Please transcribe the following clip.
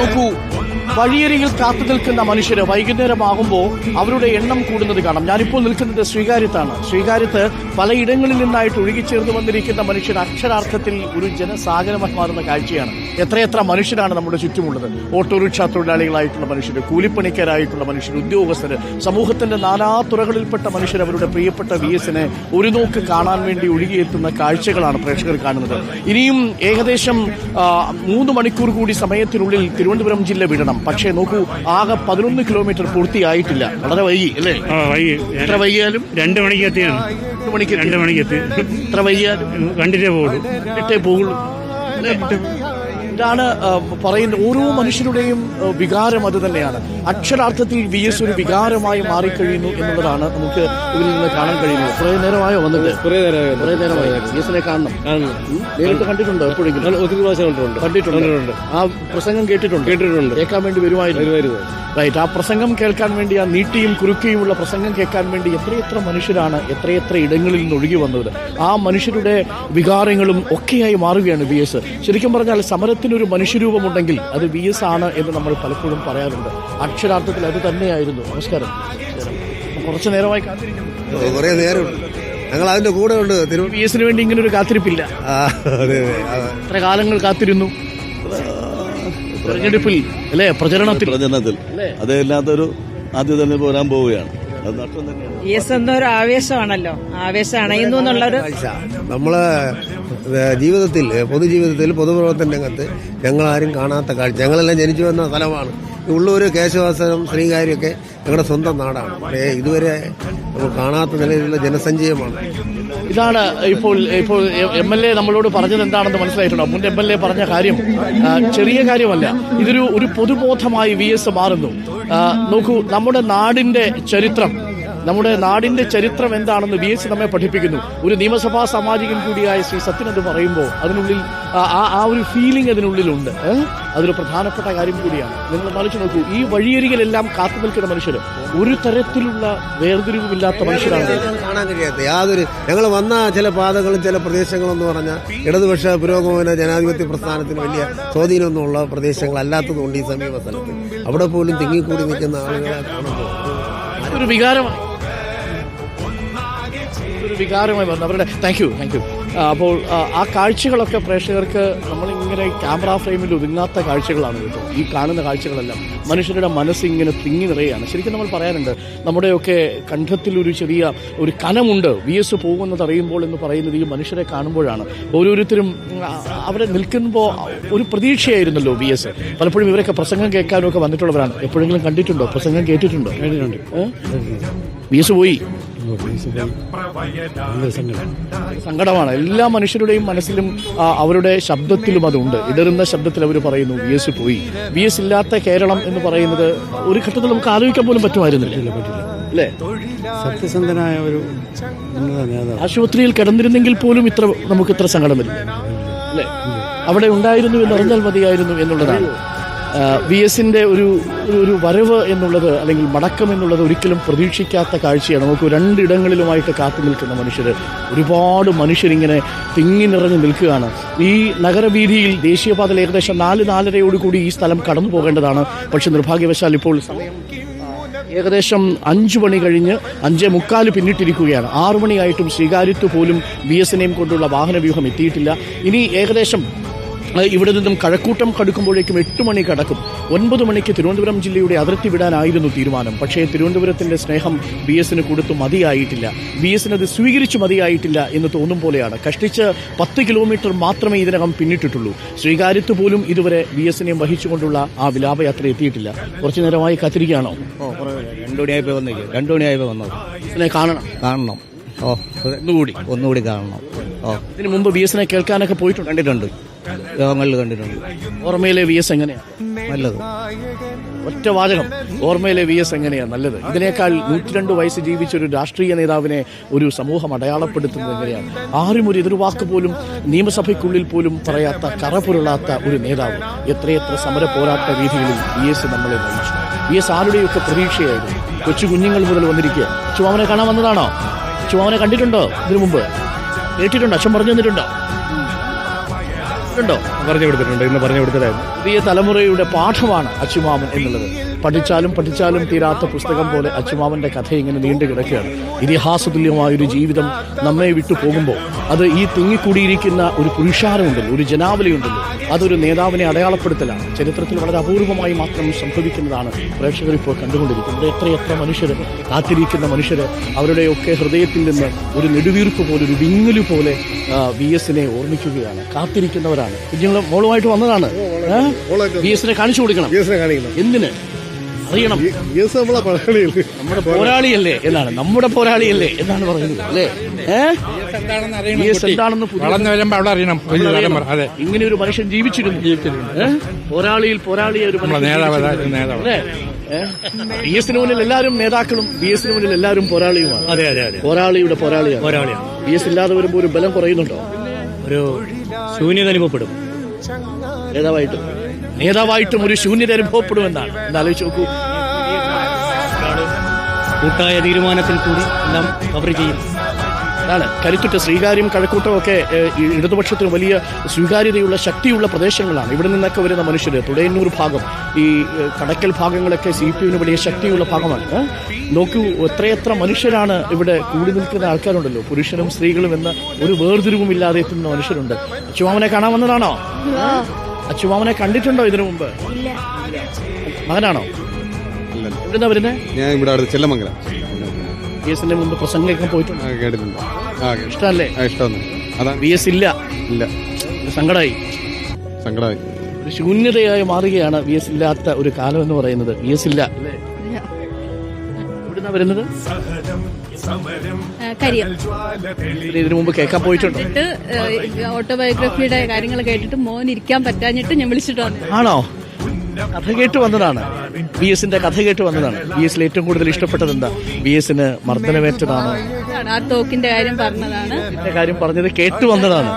നോക്കൂ വഴിയരികിൽ കാത്തു നിൽക്കുന്ന മനുഷ്യര് വൈകുന്നേരമാകുമ്പോൾ അവരുടെ എണ്ണം കൂടുന്നത് കാണാം. ഞാനിപ്പോൾ നിൽക്കുന്നത് സ്വീകാര്യത്താണ് ശ്രീകാര്യത്ത് പലയിടങ്ങളിൽ നിന്നായിട്ട് ഒഴുകിച്ചേർന്ന് വന്നിരിക്കുന്ന മനുഷ്യർ അക്ഷരാർത്ഥത്തിൽ ഒരു ജനസാഗരമായി മാറുന്ന കാഴ്ചയാണ്. എത്രയെത്ര മനുഷ്യരാണ് നമ്മുടെ ചുറ്റുമുള്ളത്. ഓട്ടോറിക്ഷ തൊഴിലാളികളായിട്ടുള്ള മനുഷ്യർ കൂലിപ്പണിക്കാരായിട്ടുള്ള മനുഷ്യർ ഉദ്യോഗസ്ഥർ സമൂഹത്തിന്റെ നാനാ തുറകളിൽപ്പെട്ട മനുഷ്യർ അവരുടെ പ്രിയപ്പെട്ട വി എസിനെ ഒരു നോക്ക് കാണാൻ വേണ്ടി ഒഴുകിയെത്തുന്ന കാഴ്ചകളാണ് പ്രേക്ഷകർ കാണുന്നത്. ഇനിയും ഏകദേശം മൂന്ന് മണിക്കൂർ കൂടി സമയത്തിനുള്ളിൽ തിരുവനന്തപുരം ജില്ല വിടണം. പക്ഷേ നോക്കൂ ആകെ പതിനൊന്ന് കിലോമീറ്റർ പൂർത്തിയായിട്ടില്ല. വളരെ വൈകി അല്ലേ? വൈകി. എത്ര വൈകിയാലും? രണ്ട് മണിക്ക് എത്തിയാണ്. രണ്ട് മണിക്ക് രണ്ട് മണിക്ക് എത്തി. എത്ര വൈകിയാൽ കണ്ടിട്ടേ പോകുള്ളൂ എട്ടേ പോകുള്ളൂ? ഇതാണ് ആ, പറയുന്ന ഓരോ മനുഷ്യരുടെയും വികാരം അത് തന്നെയാണ്. അക്ഷരാർത്ഥത്തിൽ വി എസ് ഒരു വികാരമായി മാറിക്കഴിയുന്നു എന്നുള്ളതാണ് നമുക്ക് ഇതിൽ നിന്ന് കാണാൻ കഴിയുന്നത്. കുറെ നേരമായോ വന്നിട്ട്? കുറേ നേരമായി? കുറെ നേരമായി? വി എസിനെ കാണണം? നേരിട്ട് കണ്ടിട്ടുണ്ടോ എപ്പോഴെങ്കിലും? ഒത്തിരി പ്രാവശ്യം കണ്ടിട്ടുണ്ട്. ആ പ്രസംഗം കേട്ടിട്ടുണ്ട്. കേട്ടിട്ടുണ്ട്. കേൾക്കാൻ വേണ്ടി വരുമായിരുന്നു. റൈറ്റ് ആ പ്രസംഗം കേൾക്കാൻ വേണ്ടി ആ നീട്ടിയും കുറുക്കിയുമുള്ള പ്രസംഗം കേൾക്കാൻ വേണ്ടി എത്രയെത്ര മനുഷ്യരാണ് എത്രയെത്ര ഇടങ്ങളിൽ നിന്ന് ഒഴുകി വന്നത്. ആ മനുഷ്യരുടെ വികാരങ്ങളും ഒക്കെയായി മാറുകയാണ് വി എസ് ശരിക്കും പറഞ്ഞാൽ സമരത്തിനൊരു മനുഷ്യരൂപമുണ്ടെങ്കിൽ അത് വി എസ് ആണ് എന്ന് നമ്മൾ പലപ്പോഴും പറയാറുണ്ട്. അക്ഷരാർത്ഥത്തിൽ അത് തന്നെയായിരുന്നു. നമസ്കാരം. കുറച്ചു നേരമായി കാത്തിരിക്കുന്നു. കുറേ നേരമുണ്ട്. ഞങ്ങൾ അതിന്റെ കൂടെ ഉണ്ട് വി എസിന് വേണ്ടി ഇങ്ങനെ ഒരു കാത്തിരിപ്പില്ല. എത്ര കാലങ്ങൾ കാത്തിരുന്നു. തെരഞ്ഞെടുപ്പിൽ അല്ലേ? പ്രചരണത്തിൽ. പ്രചരണത്തിൽ. അല്ലേ? അതല്ലാത്തൊരു ആദ്യം തന്നെ പോരാൻ പോവുകയാണ്. എസ് എന്നൊരു ആവേശമാണല്ലോ. ആവേശം അണയുന്നു എന്നുള്ളൊരു നമ്മൾ ജീവിതത്തിൽ പൊതുജീവിതത്തിൽ പൊതുപ്രവർത്തന രംഗത്ത് ഞങ്ങളാരും കാണാത്ത കാഴ്ച. ഞങ്ങളെല്ലാം ജനിച്ചു വന്ന സ്ഥലമാണ്. ഉള്ളൂർ കേശവാസനം ശ്രീകാര്യമൊക്കെ ഞങ്ങളുടെ സ്വന്തം നാടാണ്. പക്ഷേ ഇതുവരെ കാണാത്ത നിലയിലുള്ള ജനസഞ്ചയമാണ്. ഇതാണ് ഇപ്പോൾ ഇപ്പോൾ എം എൽ എ നമ്മളോട് പറഞ്ഞത് എന്താണെന്ന് മനസ്സിലായിട്ടുണ്ടോ? മുൻ എം എൽ എ പറഞ്ഞ കാര്യം ചെറിയ കാര്യമല്ല. ഇതൊരു ഒരു പൊതുബോധമായി വി എസ് മാറുന്നു. നോക്കൂ നമ്മുടെ നാടിന്റെ ചരിത്രം നമ്മുടെ നാടിന്റെ ചരിത്രം എന്താണെന്ന് വി എസ് നമ്മെ പഠിപ്പിക്കുന്നു. ഒരു നിയമസഭാ സാമാജികൻ കൂടിയായ ശ്രീ സത്യൻ എന്ന് പറയുമ്പോൾ അതിനുള്ളിൽ ആ- ഒരു ഫീലിംഗ് അതിനുള്ളിലുണ്ട്? അതൊരു പ്രധാനപ്പെട്ട കാര്യം കൂടിയാണ്. നിങ്ങൾ ആലോചിച്ച് നോക്കൂ ഈ വഴിയരികിലെല്ലാം കാത്തു നിൽക്കുന്ന മനുഷ്യർ ഒരു തരത്തിലുള്ള വേർതിരിവുമില്ലാത്ത മനുഷ്യരാണ്. കാണാൻ കഴിയാത്ത യാതൊരു ഞങ്ങൾ വന്ന ചില പാതകളും ചില പ്രദേശങ്ങളും എന്ന് പറഞ്ഞാൽ ഇടതുപക്ഷ പുരോഗമന ജനാധിപത്യ പ്രസ്ഥാനത്തിന് വലിയ സ്വാധീനമൊന്നുമുള്ള പ്രദേശങ്ങളല്ലാത്തതുകൊണ്ട് ഈ സമീപ സ്ഥലത്ത് അവിടെ പോലും തിങ്ങിക്കൂടി നിൽക്കുന്ന ആളുകളെ കാണുമ്പോൾ ഒരു വികാരമായി ഒരു വികാരമായി വന്നു. അവരുടെ താങ്ക് യു താങ്ക് യു അപ്പോൾ ആ, കാഴ്ചകളൊക്കെ പ്രേക്ഷകർക്ക് നമ്മളിങ്ങനെ ക്യാമറ ഫ്രെയിമിൽ ഒതുങ്ങാത്ത കാഴ്ചകളാണ് കേട്ടോ. ഈ കാണുന്ന കാഴ്ചകളെല്ലാം മനുഷ്യരുടെ മനസ്സ് ഇങ്ങനെ തിങ്ങി നിറയുകയാണ് ശരിക്കും നമ്മൾ പറയാനുണ്ട് നമ്മുടെയൊക്കെ കണ്ഠത്തിൽ ഒരു ചെറിയ ഒരു കനമുണ്ട്. വി എസ് പോകുന്നത് അറിയുമ്പോൾ എന്ന് പറയുന്നത് ഈ മനുഷ്യരെ കാണുമ്പോഴാണ്. ഓരോരുത്തരും അവരെ നിൽക്കുമ്പോൾ ഒരു പ്രതീക്ഷയായിരുന്നല്ലോ വി എസ്. പലപ്പോഴും ഇവരൊക്കെ പ്രസംഗം കേൾക്കാനും ഒക്കെ വന്നിട്ടുള്ളവരാണ്. എപ്പോഴെങ്കിലും കണ്ടിട്ടുണ്ടോ? പ്രസംഗം കേട്ടിട്ടുണ്ടോ? കേട്ടിട്ടുണ്ട്. വി എസ് പോയി. സങ്കടമാണ് എല്ലാ മനുഷ്യരുടെയും മനസ്സിലും അവരുടെ ശബ്ദത്തിലും അതുണ്ട്. ഇടറുന്ന ശബ്ദത്തിൽ അവർ പറയുന്നു വി എസ് പോയി. വി എസ് ഇല്ലാത്ത കേരളം എന്ന് പറയുന്നത് ഒരു ഘട്ടത്തിൽ നമുക്ക് ആലോചിക്കാൻ പോലും പറ്റുമായിരുന്നില്ല. അല്ലേ? സത്യസന്ധനായ ഒരു ആശുപത്രിയിൽ കിടന്നിരുന്നെങ്കിൽ പോലും ഇത്ര നമുക്ക് ഇത്ര സങ്കടം വരില്ല അല്ലേ? അവിടെ ഉണ്ടായിരുന്നു എന്ന് അറിഞ്ഞാൽ മതിയായിരുന്നു എന്നുള്ളതാണ്. വി എസിന്റെ ഒരു ഒരു- വരവ് എന്നുള്ളത് അല്ലെങ്കിൽ മടക്കം എന്നുള്ളത് ഒരിക്കലും പ്രതീക്ഷിക്കാത്ത കാഴ്ചയാണ്. നമുക്ക് രണ്ടിടങ്ങളിലുമായിട്ട് കാത്തു നിൽക്കുന്ന മനുഷ്യർ ഒരുപാട് മനുഷ്യരിങ്ങനെ തിങ്ങി നിറഞ്ഞു നിൽക്കുകയാണ്. ഈ നഗരവീതിയിൽ ദേശീയപാതയിൽ ഏകദേശം നാല് നാലരയോടുകൂടി ഈ സ്ഥലം കടന്നു പോകേണ്ടതാണ്. പക്ഷെ നിർഭാഗ്യവശാൽ ഇപ്പോൾ സമയം ഏകദേശം അഞ്ചു മണി കഴിഞ്ഞ് അഞ്ചേ മുക്കാൽ പിന്നിട്ടിരിക്കുകയാണ്. ആറു മണിയായിട്ടും സ്വീകാര്യത്വ പോലും ബി എസ് എനെയും കൊണ്ടുള്ള വാഹനവ്യൂഹം എത്തിയിട്ടില്ല. ഇനി ഏകദേശം ഇവിടെ നിന്നും കഴക്കൂട്ടം കടുക്കുമ്പോഴേക്കും എട്ട് മണി കടക്കും. ഒൻപത് മണിക്ക് തിരുവനന്തപുരം ജില്ലയുടെ അതിർത്തി വിടാനായിരുന്നു തീരുമാനം. പക്ഷേ തിരുവനന്തപുരത്തിന്റെ സ്നേഹം ബി എസിന് കൊടുത്തു മതിയായിട്ടില്ല. ബി എസിന് അത് സ്വീകരിച്ചു മതിയായിട്ടില്ല എന്ന് തോന്നും പോലെയാണ്. കഷ്ടിച്ച് പത്ത് കിലോമീറ്റർ മാത്രമേ ഇതിനകം പിന്നിട്ടിട്ടുള്ളൂ. സ്വീകാര്യത്വ പോലും ഇതുവരെ ബി എസിനെയും വഹിച്ചുകൊണ്ടുള്ള ആ വിലാപയാത്ര എത്തിയിട്ടില്ല. കുറച്ചു നേരമായി കാത്തിരിക്കുകയാണോ? വന്നേക്ക് വന്നത്. കാണണം. കാണണം. ഓ ഒന്നുകൂടി. ഒന്നുകൂടി കാണണം. ഓ. ഇതിനു മുമ്പ് ബി എസിനെ കേൾക്കാനൊക്കെ പോയിട്ടുണ്ട്. കണ്ടിട്ടുണ്ട്. യോഗങ്ങളിൽ കണ്ടിട്ടുണ്ട്. ഓർമ്മയിലെ വി എസ് എങ്ങനെയാണ് നല്ലത്. ഒറ്റ വാചകം. ഓർമ്മയിലെ വി എസ് എങ്ങനെയാണ് നല്ലത്. ഇതിനേക്കാൾ നൂറ്റിരണ്ട് വയസ്സ് ജീവിച്ച ഒരു രാഷ്ട്രീയ നേതാവിനെ ഒരു സമൂഹം അടയാളപ്പെടുത്തുന്നത് എങ്ങനെയാണ്? ആരും ഒരു എതിർവാക്ക് പോലും നിയമസഭയ്ക്കുള്ളിൽ പോലും പറയാത്ത കറപുരളാത്ത ഒരു നേതാവ് എത്രയെത്ര സമര പോരാട്ട രീതികളിൽ വി എസ് നമ്മളെ നയിച്ചു. വി എസ് ആരുടെയൊക്കെ പ്രതീക്ഷയായിരുന്നു? കൊച്ചു കുഞ്ഞുങ്ങൾ മുതൽ വന്നിരിക്കുക ചുവാമനെ കാണാൻ വന്നതാണോ? ചുവാമനെ കണ്ടിട്ടുണ്ടോ? ഇതിനു മുമ്പ്? കേട്ടിട്ടുണ്ടോ? അച്ഛൻ പറഞ്ഞു തന്നിട്ടുണ്ടോ? ഉണ്ടോ പറഞ്ഞു കൊടുത്തിട്ടുണ്ട് ഇന്ന് പറഞ്ഞു കൊടുത്തിട്ടായിരുന്നു പുതിയ തലമുറയുടെ പാഠമാണ് അച്ചുമാമൻ എന്നുള്ളത്. പഠിച്ചാലും പഠിച്ചാലും തീരാത്ത പുസ്തകം പോലെ അച്ചുമാവന്റെ കഥ ഇങ്ങനെ നീണ്ടു കിടക്കുകയാണ്. ഇതിഹാസതുല്യമായൊരു ജീവിതം നമ്മെ വിട്ടു പോകുമ്പോൾ അത് ഈ തിങ്ങിക്കൂടിയിരിക്കുന്ന ഒരു പുരുഷാരമുണ്ടല്ലോ ഒരു ജനാവലിയുണ്ടല്ലോ അതൊരു നേതാവിനെ അടയാളപ്പെടുത്തലാണ്. ചരിത്രത്തിൽ വളരെ അപൂർവമായി മാത്രം സംഭവിക്കുന്നതാണ് പ്രേക്ഷകർ ഇപ്പോൾ കണ്ടുകൊണ്ടിരിക്കുന്നത്. എത്രയെത്ര മനുഷ്യർ കാത്തിരിക്കുന്ന മനുഷ്യർ അവരുടെയൊക്കെ ഹൃദയത്തിൽ നിന്ന് ഒരു നെടുവീർപ്പ് പോലെ ഒരു വിങ്ങലു പോലെ വി എസിനെ ഓർമ്മിക്കുകയാണ്. കാത്തിരിക്കുന്നവരാണ്. കുഞ്ഞുങ്ങൾ മോളുമായിട്ട് വന്നതാണ്. വി എസിനെ കാണിച്ചു കൊടുക്കണം. എന്തിന്? അറിയണം. യെസ് നമ്മളെ നമ്മുടെ പോരാളിയല്ലേ? എന്നാണ്. നമ്മുടെ പോരാളിയല്ലേ? എന്നാണ് പറയുന്നത്. അല്ലേ? എന്താണെന്ന് വളർന്നു വരുമ്പോ അവിടെ അറിയണം. അറിയണം. അതെ. ഇങ്ങനെ ഒരു മനുഷ്യൻ ജീവിച്ചിരുന്നു? പോരാളിയിൽ പോരാളിയെ ഒരു? ബി എസിന് മുന്നിൽ എല്ലാവരും നേതാക്കളും ബി എസിന് മുന്നിൽ എല്ലാവരും പോരാളിയുമാണ്. അതെ അതെ അതെ. പോരാളിയുടെ പോരാളിയാണ്. പോരാളിയാണ്. ബി എസ് ഇല്ലാതെ വരുമ്പോൾ ഒരു ബലം കുറയുന്നുണ്ടോ? ഒരു ശൂന്യത അനുഭവപ്പെടും. നേതാവായിട്ട്. നേതാവായിട്ടും ഒരു ശൂന്യത അനുഭവപ്പെടുമെന്നാണ്. എന്നാലോചിച്ച് നോക്കൂ. കൂട്ടായ തീരുമാനത്തിൽ കൂടി എല്ലാം കവർ ചെയ്യും. അതാണ്. കരുത്തുറ്റ ശ്രീകാര്യം കഴക്കൂട്ടം ഒക്കെ ഇടതുപക്ഷത്തിന് വലിയ സ്വീകാര്യതയുള്ള ശക്തിയുള്ള പ്രദേശങ്ങളാണ്. ഇവിടെ നിന്നൊക്കെ വരുന്ന മനുഷ്യർ തുടയന്നൂർ ഭാഗം ഈ കടക്കൽ ഭാഗങ്ങളൊക്കെ സി പി വലിയ ശക്തിയുള്ള ഭാഗമാണ്. നോക്കൂ എത്രയെത്ര മനുഷ്യരാണ് ഇവിടെ കൂടി നിൽക്കുന്ന ആൾക്കാരുണ്ടല്ലോ. പുരുഷനും സ്ത്രീകളും എന്ന ഒരു വേർതിരിവും ഇല്ലാതെ എത്തുന്ന മനുഷ്യരുണ്ട്. അച്ചുമാമനെ കാണാൻ വന്നതാണോ? അച്ചുമാമനെ കണ്ടിട്ടുണ്ടോ ഇതിനു മുമ്പ്? മകനാണോ? എവിടുന്നാ വരുന്നത് ഞാൻ ഇവിടെ അടുത്ത് ചെല്ലമംഗലം. ബി എസിന്റെ മുമ്പ് പ്രസംഗമൊക്കെ പോയിട്ടുണ്ട്. കേട്ടിട്ടുണ്ട്. ഇഷ്ടമല്ലേ? ആ ഇഷ്ടമൊന്നും അതാ. ബി എസ് ഇല്ല. ഇല്ല. സങ്കടമായി സങ്കടമായി ഒരു ശൂന്യതയായി മാറുകയാണ് വി എസ് ഇല്ലാത്ത ഒരു കാലം എന്ന് പറയുന്നത്. വി എസ് ഇല്ല അല്ലേ? എവിടുന്നാ വരുന്നത്? കരിയം. ഇതിനു മുമ്പ് കേൾക്കാൻ പോയിട്ടുണ്ട്. ഓട്ടോബയോഗ്രഫിയുടെ കാര്യങ്ങൾ കേട്ടിട്ട് മോൻ ഇരിക്കാൻ പറ്റാഞ്ഞിട്ട് ഞാൻ വിളിച്ചിട്ട് വന്നു. ആണോ? കഥ കേട്ട് വന്നതാണ്. ബി എസിന്റെ കഥ കേട്ട് വന്നതാണ്. ബി എസിൽ ഏറ്റവും കൂടുതൽ ഇഷ്ടപ്പെട്ടത് എന്താ ബി എസിന് മർദ്ദനമേറ്റതാണോ. ആ തോക്കിന്റെ കാര്യം പറഞ്ഞതാണ്. കാര്യം പറഞ്ഞത് കേട്ട് വന്നതാണ്.